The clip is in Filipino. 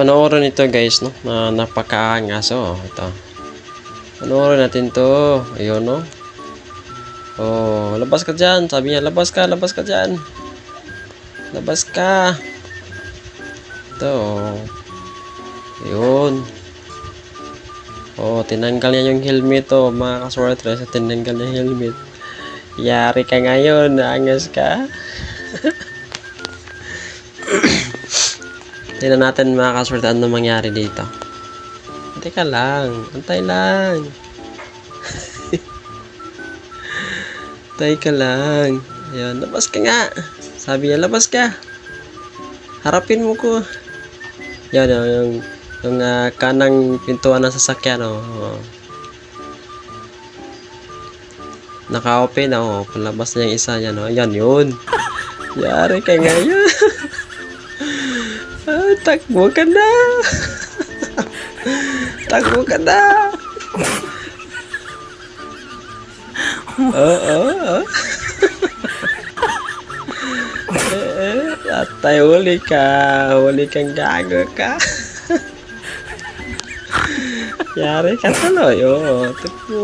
Panoorin ito guys, no? Na napakaangas, oh. Ito. Panoorin natin to. Ayun, no? Oh, labas ka dyan. Sabi niya, labas ka, labas ka dyan. Labas ka. Ito, oh. Ayun. Oh, tinanggal niya yung helmet, oh. Mga kaswerte, sa tinanggal niya yung helmet. Yari ka ngayon, naangas ka. Tingnan natin mga kaswerte ano mangyari dito. Antay ka lang. Antay lang. Antay ka lang. Ayan, labas ka nga. Sabi niya, labas ka. Harapin mo ko. Yan, yung, yung, yung ah, kanang pintuan ng sasakyan, oh. oh. Naka-open, oh. Palabas niya yung isa yan, oh. Ayan, yun. Yari ka ngayon. Takbo ka na. takbo ka na. Oo, oo. Eh, Atay, huli ka. Huli kang gago ka. Yari ka tuloy. Oo, takbo.